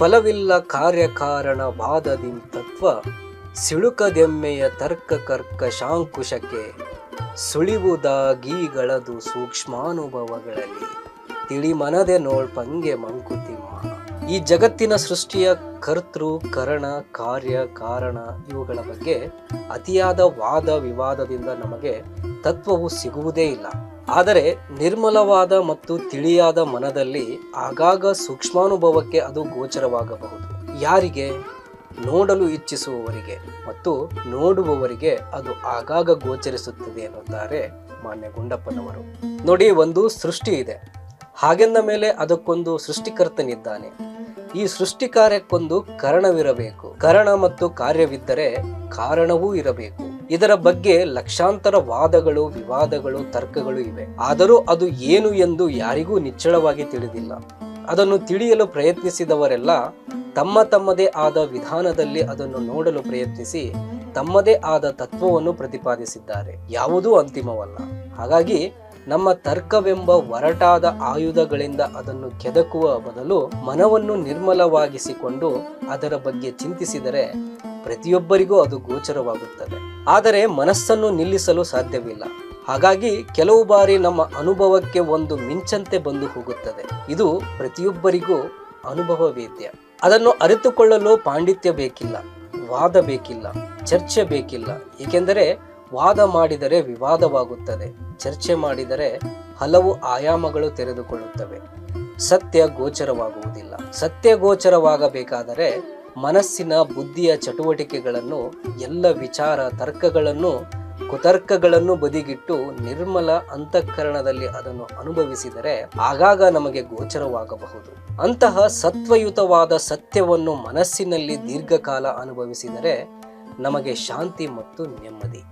ಫಲವಿಲ್ಲ ಕಾರ್ಯಕಾರಣ ವಾದದಿಂ ತತ್ವ ಸಿಳುಕದೆಮ್ಮೆಯ ತರ್ಕ ಕರ್ಕ ಶಾಂಕುಶಕ್ಕೆ ಸುಳಿವುದಾಗಿಗಳದು ಸೂಕ್ಷ್ಮಾನುಭವಗಳಲ್ಲಿ. ತಿಳಿ ಮನದೆ ನೋಳ್ಪಂಗೆ ಮಂಕುತಿಮ್ಮ. ಈ ಜಗತ್ತಿನ ಸೃಷ್ಟಿಯ ಕರ್ತೃ, ಕರಣ, ಕಾರ್ಯ, ಕಾರಣ ಇವುಗಳ ಬಗ್ಗೆ ಅತಿಯಾದ ವಾದ ವಿವಾದದಿಂದ ನಮಗೆ ತತ್ವವು ಸಿಗುವುದೇ ಇಲ್ಲ. ಆದರೆ ನಿರ್ಮಲವಾದ ಮತ್ತು ತಿಳಿಯಾದ ಮನದಲ್ಲಿ ಆಗಾಗ ಸೂಕ್ಷ್ಮಾನುಭವಕ್ಕೆ ಅದು ಗೋಚರವಾಗಬಹುದು. ಯಾರಿಗೆ? ನೋಡಲು ಇಚ್ಛಿಸುವವರಿಗೆ ಮತ್ತು ನೋಡುವವರಿಗೆ ಅದು ಆಗಾಗ ಗೋಚರಿಸುತ್ತದೆ ಎನ್ನುತ್ತಾರೆ ಮಾನ್ಯ ಗುಂಡಪ್ಪನವರು ನೋಡಿ, ಒಂದು ಸೃಷ್ಟಿ ಇದೆ. ಹಾಗೆಂದ ಮೇಲೆ ಅದಕ್ಕೊಂದು ಸೃಷ್ಟಿಕರ್ತನಿದ್ದಾನೆ. ಈ ಸೃಷ್ಟಿ ಕಾರ್ಯಕ್ಕೊಂದು ಕರಣವಿರಬೇಕು. ಕರಣ ಮತ್ತು ಕಾರ್ಯವಿದ್ದರೆ ಕಾರಣವೂ ಇರಬೇಕು. ಇದರ ಬಗ್ಗೆ ಲಕ್ಷಾಂತರ ವಾದಗಳು, ವಿವಾದಗಳು, ತರ್ಕಗಳು ಇವೆ. ಆದರೂ ಅದು ಏನು ಎಂದು ಯಾರಿಗೂ ನಿಚ್ಚಳವಾಗಿ ತಿಳಿದಿಲ್ಲ. ಅದನ್ನು ತಿಳಿಯಲು ಪ್ರಯತ್ನಿಸಿದವರೆಲ್ಲ ತಮ್ಮ ತಮ್ಮದೇ ಆದ ವಿಧಾನದಲ್ಲಿ ಅದನ್ನು ನೋಡಲು ಪ್ರಯತ್ನಿಸಿ ತಮ್ಮದೇ ಆದ ತತ್ವವನ್ನು ಪ್ರತಿಪಾದಿಸಿದ್ದಾರೆ. ಯಾವುದೂ ಅಂತಿಮವಲ್ಲ. ಹಾಗಾಗಿ ನಮ್ಮ ತರ್ಕವೆಂಬ ಒರಟಾದ ಆಯುಧಗಳಿಂದ ಅದನ್ನು ಕೆದಕುವ ಬದಲು ಮನವನ್ನು ನಿರ್ಮಲವಾಗಿಸಿಕೊಂಡು ಅದರ ಬಗ್ಗೆ ಚಿಂತಿಸಿದರೆ ಪ್ರತಿಯೊಬ್ಬರಿಗೂ ಅದು ಗೋಚರವಾಗುತ್ತದೆ. ಆದರೆ ಮನಸ್ಸನ್ನು ನಿಲ್ಲಿಸಲು ಸಾಧ್ಯವಿಲ್ಲ. ಹಾಗಾಗಿ ಕೆಲವು ಬಾರಿ ನಮ್ಮ ಅನುಭವಕ್ಕೆ ಒಂದು ಮಿಂಚಂತೆ ಬಂದು ಹೋಗುತ್ತದೆ. ಇದು ಪ್ರತಿಯೊಬ್ಬರಿಗೂ ಅನುಭವ ವೇದ್ಯ ಅದನ್ನು ಅರಿತುಕೊಳ್ಳಲು ಪಾಂಡಿತ್ಯ ಬೇಕಿಲ್ಲ, ವಾದ ಬೇಕಿಲ್ಲ, ಚರ್ಚೆ ಬೇಕಿಲ್ಲ. ಏಕೆಂದರೆ ವಾದ ಮಾಡಿದರೆ ವಿವಾದವಾಗುತ್ತದೆ, ಚರ್ಚೆ ಮಾಡಿದರೆ ಹಲವು ಆಯಾಮಗಳು ತೆರೆದುಕೊಳ್ಳುತ್ತವೆ. ಸತ್ಯ ಗೋಚರವಾಗುವುದಿಲ್ಲ. ಸತ್ಯ ಗೋಚರವಾಗಬೇಕಾದರೆ ಮನಸ್ಸಿನ ಬುದ್ಧಿಯ ಚಟುವಟಿಕೆಗಳನ್ನು, ಎಲ್ಲ ವಿಚಾರ ತರ್ಕಗಳನ್ನು, ಕುತರ್ಕಗಳನ್ನು ಬದಿಗಿಟ್ಟು ನಿರ್ಮಲ ಅಂತಃಕರಣದಲ್ಲಿ ಅದನ್ನು ಅನುಭವಿಸಿದರೆ ಆಗಾಗ ನಮಗೆ ಗೋಚರವಾಗಬಹುದು. ಅಂತಹ ಸತ್ವಯುತವಾದ ಸತ್ಯವನ್ನು ಮನಸ್ಸಿನಲ್ಲಿ ದೀರ್ಘಕಾಲ ಅನುಭವಿಸಿದರೆ ನಮಗೆ ಶಾಂತಿ ಮತ್ತು ನೆಮ್ಮದಿ.